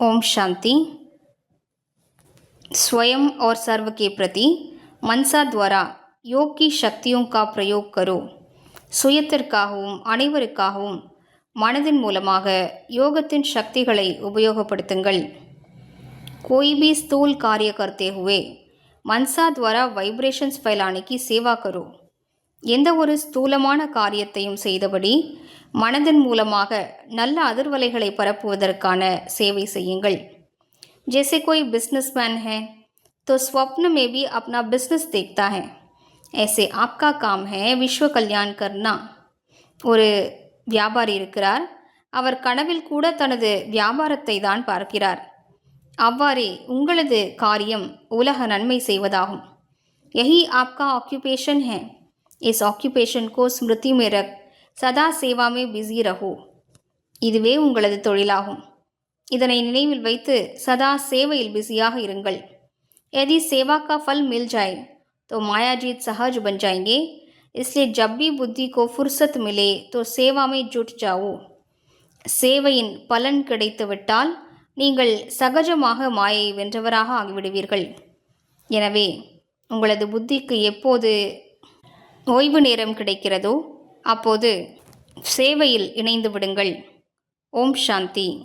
ओम शांति स्वयं और सर्व के प्रति मनसा द्वारा योग की शक्तियों का प्रयोग करो சுயத்திற்காகவும் அனைவருக்காகவும் மனதின் மூலமாக யோகத்தின் சக்திகளை உபயோகப்படுத்துங்கள் कोई भी स्थूल कार्य करते हुए மன்சா துவாரா வைப்ரேஷன்ஸ் ஃபைலானி की சேவா கரோ எந்த ஒரு ஸ்தூலமான காரியத்தையும் செய்தபடி மனதின் மூலமாக நல்ல அதிர்வலைகளை பரப்புவதற்கான சேவை செய்யுங்கள் जैसे कोई बिजनेसमैन है तो स्वप्न में भी अपना बिजनेस देखता है ऐसे आपका काम है विश्व कल्याण करना ஒரு வியாபாரி இருக்கிறார் அவர் கனவில் கூட தனது வியாபாரத்தை தான் பார்க்கிறார் அவ்வாறே உங்களது காரியம் உலக நன்மை செய்வதாகும் यही आपका ऑक्यूपेशन है इस ऑक्यूपेशन को स्मृति में रख சதா சேவா மே பிஸி ரஹோ இதுவே உங்களது தொழிலாகும் இதனை நினைவில் வைத்து சதா சேவையில் பிஸியாக இருங்கள் यदि सेवा का फल मिल जाए तो मायाजीत सहज बन जाएंगे इसलिए जब भी बुद्धि को फुर्सत मिले तो सेवा में जुट जाओ சேவையின் பலன் கிடைத்துவிட்டால் நீங்கள் சகஜமாக மாயை வென்றவராக ஆகிவிடுவீர்கள் எனவே உங்களது புத்திக்கு எப்போது ஓய்வு நேரம் கிடைக்கிறதோ அப்போது சேவையில் இணைந்து விடுங்கள். ஓம் சாந்தி.